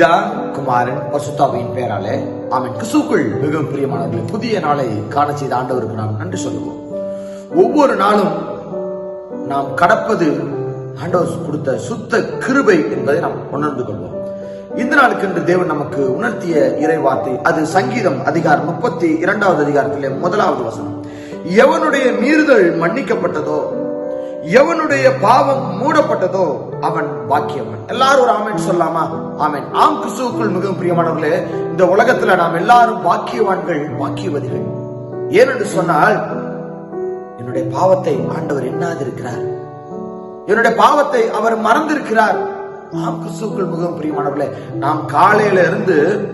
பிதா குமாரன் பசுத்தாவின் பெயராலே. ஆமென். கிசுக்குள் மிகவும் பிரியமானவர்களே புதிய நாளை காண செய்த ஆண்டவருக்கு நாம் நன்றி சொல்லுவோம். ஒவ்வொரு நாளும் நாம் கடப்பது ஆண்டவர் கொடுத்த சுத்த கிருபை என்பதை நாம் உணர்ந்து கொள்வோம். இந்த நாளுக்கு என்று தேவன் நமக்கு உணர்த்திய இறை வார்த்தை அது சங்கீதம் அதிகாரம் முப்பத்தி இரண்டாவது அதிகாரத்திலே முதலாவது வசனம். எவனுடைய மீறுதல் மன்னிக்கப்பட்டதோ எவனுடைய பாவம் மூடப்பட்டதோ அவன் பாக்கியவன். எல்லாரும் ஒரு ஆமென் சொல்லாமா? ஆமென். ஆம் கிறிஸ்துவுக்குள் மிகவும் பிரியமானவர்களே இந்த உலகத்துல நாம் எல்லாரும் பாக்கியவான்கள் பாக்கியவதிகள். ஏனென்று சொன்னால் என்னுடைய பாவத்தை ஆண்டவர் எண்ணாதிருக்கிறார். என்னுடைய பாவத்தை அவர் மறந்திருக்கிறார். ஆம் கிறிஸ்துவுக்குள் மிகவும் பிரியமானவர்களே நாம் காலையில இருந்து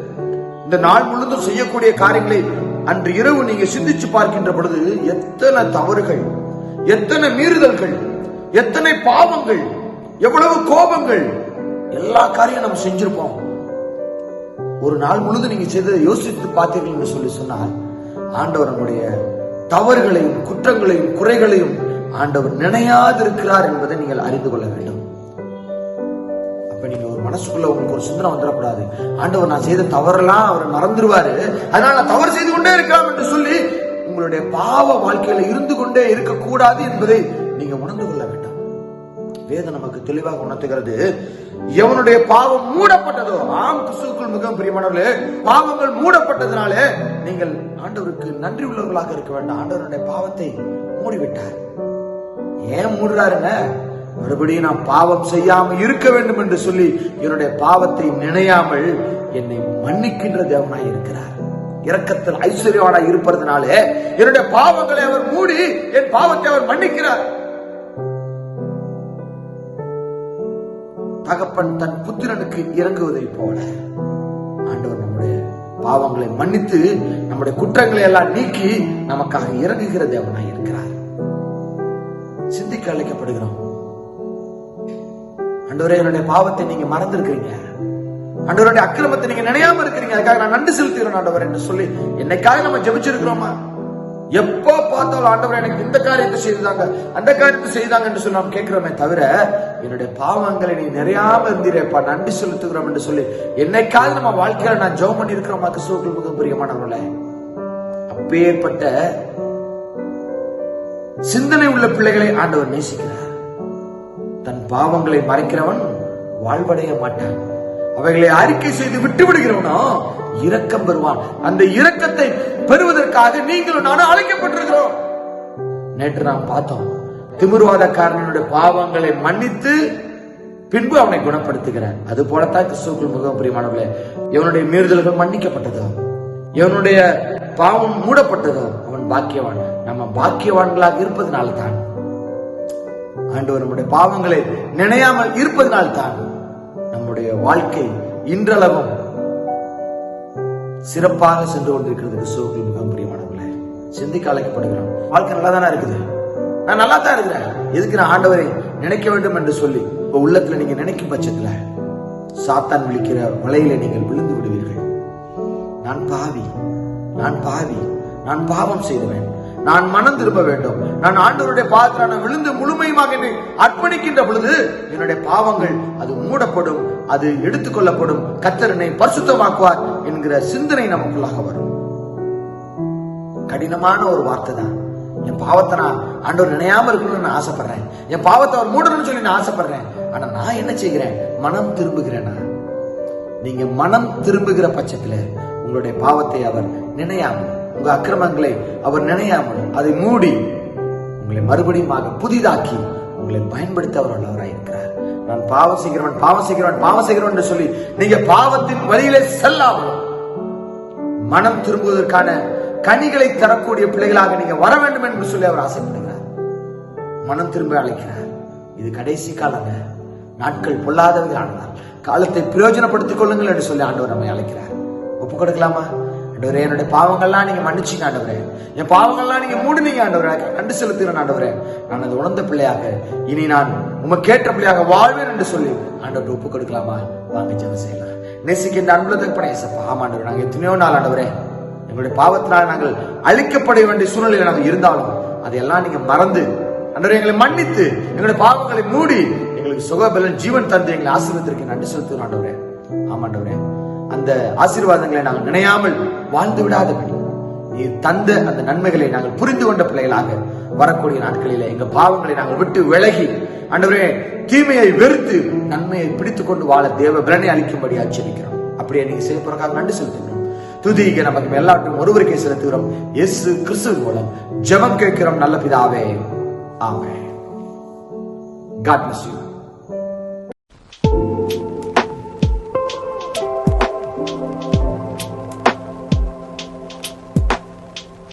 இந்த நாள் முழுதும் செய்யக்கூடிய காரியங்களை அன்று இரவு நீங்க சிந்திச்சு பார்க்கின்ற பொழுது எத்தனை தவறுகள் எத்தனை மீறுதல்கள் எத்தனை பாவங்கள் எவ்வளவு கோபங்கள். எல்லா காரியம் நம்ம செஞ்சிருப்போம். ஒரு நாள் முழுதும் நீங்க செய்ததை யோசித்து பார்த்தீர்கள் சொல்லி சொன்னால் ஆண்டவர் நம்முடைய தவறுகளையும் குற்றங்களையும் குறைகளையும் ஆண்டவர் நினையாதிருக்கிறார் என்பதை நீங்கள் அறிந்து கொள்ள வேண்டும். அப்ப நீங்க ஒரு மனசுக்குள்ள உங்களுக்கு ஒரு சிந்தனை வந்துடக்கூடாது. ஆண்டவர் நான் செய்த தவறெல்லாம் அவர் மறந்துடுவாரு. அதனால நான் தவறு செய்து கொண்டே இருக்கலாம் என்று சொல்லி உங்களுடைய பாவ வாழ்க்கையில இருந்து கொண்டே இருக்கக்கூடாது என்பதை நீங்க உணர்ந்து கொள்ள வேண்டும். வேதம் நமக்கு தெளிவாக உணர்த்துகிறது. எவனுடைய பாவம் மூடப்பட்டதோ ஆம் கிறிஸ்துவுக்குள் மிகவும் பிரியமானவர்களே பாவங்கள் மூடப்பட்டதுனாலே நீங்கள் ஆண்டவருக்கு நன்றி உள்ளவர்களாக இருக்க வேண்டாம். ஆண்டவருடைய பாவத்தை மூடிவிட்டார். ஏன் மூடுறாருங்க மறுபடியும் நான் பாவம் செய்யாமல் இருக்க வேண்டும் என்று சொல்லி என்னுடைய பாவத்தை நினையாமல் என்னை மன்னிக்கின்ற தேவனாய் இருக்கிறார். இரக்கத்தில் ஐஸ்வர்யவானாய் இருப்பதனாலே என்னுடைய பாவங்களை அவர் மூடி என் பாவத்தை அவர் மன்னிக்கிறார். தகப்பன் தன் புத்திரனுக்கு இறங்குவதை போல ஆண்டவர் நம்முடைய பாவங்களை மன்னித்து நம்முடைய குற்றங்களை எல்லாம் நீக்கி நமக்காக இறங்குகிற தேவனாய் இருக்கிறார். சிந்திக்க அழைக்கப்படுகிறோம். ஆண்டவரே என்னுடைய பாவத்தை நீங்க மறந்திருக்கிறீங்க. ஆண்டவருடைய அக்கிரமத்தை நீங்க நினையாம இருக்கிறீங்க. அதுக்காக நான் நன்றி செலுத்துகிறேன் ஆண்டவர் என்று சொல்லி என்னைக்காக நம்ம ஜெபிச்சிருக்கிறோமா? எப்போ பார்த்தாலும் ஆண்டவர் எனக்கு இந்த காரியத்தை செய்தாங்க அந்த காரியத்தை செய்தாங்க என்று சொல்லி நாம் கேட்கிறோமே தவிர என்னுடைய பாவங்களை நீ நிறையாம இருந்திருப்பா. நன்றி செலுத்துகிறோம் என்று சொல்லி என்னைக்காவது நம்ம வாழ்க்கையில நான் ஜெபம் பண்ணி இருக்கிறோமா கிறிஸ்துவுக்குள் மிக பிரியமானவர்களே அப்பேற்பட்ட சிந்தனை உள்ள பிள்ளைகளை ஆண்டவர் நேசிக்கிறார். தன் பாவங்களை மறைக்கிறவன் வாழ்வடைய மாட்டான். அவைகளை அறிக்கை செய்து விட்டு விடுகிறவனோ இரக்கம் பெறுவான். அந்த இரக்கத்தை பெறுவதற்காக நீங்களும் நானும் அழைக்கப்பட்டிருக்கிறோம். நேற்று நாம் பார்த்தோம் திமிர்வாதக்காரனுடைய பாவங்களை மன்னித்து பின்பு அவனை குணப்படுத்துகிறார். அது போலத்தான் கிறிஸ்துவுக்குள் மிகவும் பிரியமானவர்களே இவனுடைய மீறுதல்கள் மன்னிக்கப்பட்டதோ. இவனுடைய பாவம் மூடப்பட்டதோ. அவன் பாக்கியவான். நம்ம பாக்கியவான்களாக இருப்பதனால தான் ஆண்டவர் நம்முடைய பாவங்களை நினையாமல் இருப்பதனால் தான் நம்முடைய வாழ்க்கை இன்றளவும் சிறப்பாக சென்று கொண்டிருக்கிறது கிறிஸ்துவுக்குள் மிகவும் பிரியமானவர்களே சிந்திக்க அழைக்கப்படுகிறோம். வாழ்க்கை நல்லா தானே இருக்குது? நான் நல்லா தான் இருக்கிறேன். எதுக்கு நான் ஆண்டவரை நினைக்க வேண்டும் என்று சொல்லி இப்ப உள்ளத்துல நீங்க நினைக்கும் பட்சத்துல சாத்தான் விழிக்கிற வலையில நீங்கள் விழுந்து விடுவீர்கள். நான் பாவி நான் பாவி நான் பாவம் செய்வேன் நான் மனம் திரும்ப வேண்டும். நான் ஆண்டவருடைய பாதத்தில் நான் விழுந்து முழுமையுமாக என்னை அர்ப்பணிக்கின்ற பொழுது என்னுடைய பாவங்கள் அது மூடப்படும் அது எடுத்துக்கொள்ளப்படும். கத்தரனை பரிசுத்தமாக்குவார் என்கிற சிந்தனை நமக்குள்ளாக வரும். கடினமான ஒரு வார்த்தை தான். என் பாவத்தை நான் ஆண்டவர் நினையாம இருக்கணும்னு நான் ஆசைப்படுறேன். என் பாவத்தை அவர் மூடணும்னு சொல்லி நான் ஆசைப்படுறேன். ஆனா நான் என்ன செய்கிறேன்? மனம் திரும்புகிறேனா? நீங்க மனம் திரும்புகிற பட்சத்துல உங்களுடைய பாவத்தை அவர் நினையாமல் உங்க அக்கிரமங்களை அவர் நினையாமல் அதை மூடி உங்களை மறுபடியும் புதிதாக்கி உங்களை பயன்படுத்த அவர் வல்லவராய் இருக்கிறார். நான் பாவம் செய்கிறவன் பாவம் செய்கிறவன் பாவம் செய்கிறவன் என்று சொல்லி நீங்க பாவத்தின் வழியிலே செல்லாமல் மனம் திரும்புவதற்கான கனிகளை தரக்கூடிய பிள்ளைகளாக நீங்க வர வேண்டும் என்று சொல்லி அவர் ஆசைப்படுகிறார். மனம் திரும்ப அழைக்கிறார். இது கடைசி காலங்க. நாட்கள் பொல்லாதவர்கள் ஆனதால் காலத்தை பிரயோஜனப்படுத்திக் கொள்ளுங்கள் என்று சொல்லி ஆண்டவர் நம்மை அழைக்கிறார். ஒப்பு கொடுக்கலாமா? ஆண்டவரே என்னுடைய பாவங்கள்லாம் நீங்க மன்னிச்சீங்க ஆண்டவரே. என் பாவங்கள்லாம் நீங்க மூடுனீங்க ஆண்டவரே. நன்றி செலுத்துகிறேன் ஆண்டவரே. நான் அது உணர்ந்த பிள்ளையாக இனி நான் உமக்கு கேட்ட பிள்ளையாக வாழ்வேன் என்று சொல்லி ஆண்டவர் ஒப்பு கொடுக்கலாமா? வாங்க ஜெபம் செய்யலாம். நேசிக்கின்ற அன்புல தகப்பனே ஏசப்பா ஆமா ஆண்டவரே எத்தனையோ நாள் ஆண்டவரே எங்களுடைய பாவத்தினால் நாங்கள் அழிக்கப்பட வேண்டிய சூழ்நிலையில் நாங்கள் இருந்தாலும் அதையெல்லாம் நீங்க மறந்து அன்றரை எங்களை மன்னித்து எங்களுடைய பாவங்களை மூடி எங்களுக்கு சுகபலன் ஜீவன் தந்து எங்களை ஆசிரியத்திற்கு நன்றி செலுத்துகிறோம் ஆண்டவரே. ஆமாண்டவரே அந்த ஆசீர்வாதங்களை நாங்கள் நினையாமல் வாழ்ந்து விடாதபடி நீ தந்த அந்த நன்மைகளை நாங்கள் புரிந்து கொண்ட பிள்ளைகளாக வரக்கூடிய நாட்களில் எங்க பாவங்களை நாங்கள் விட்டு விலகி ஆண்டவரே தீமையை வெறுத்து நன்மையை பிடித்து கொண்டு வாழ தேவ பிரணை அளிக்கும்படி ஆச்சரிக்கிறோம் அப்படியே நீங்க செய்ய போறக்காக நன்றி செலுத்துகிறோம். துதிக நமக்கு எல்லாருக்கும் ஒருவருக்கே செலுத்துகிறோம். எஸ் கிறிஸ்து மூலம் ஜெபம் கேட்கிறோம். நல்ல பிதாவே. ஆமே God bless you.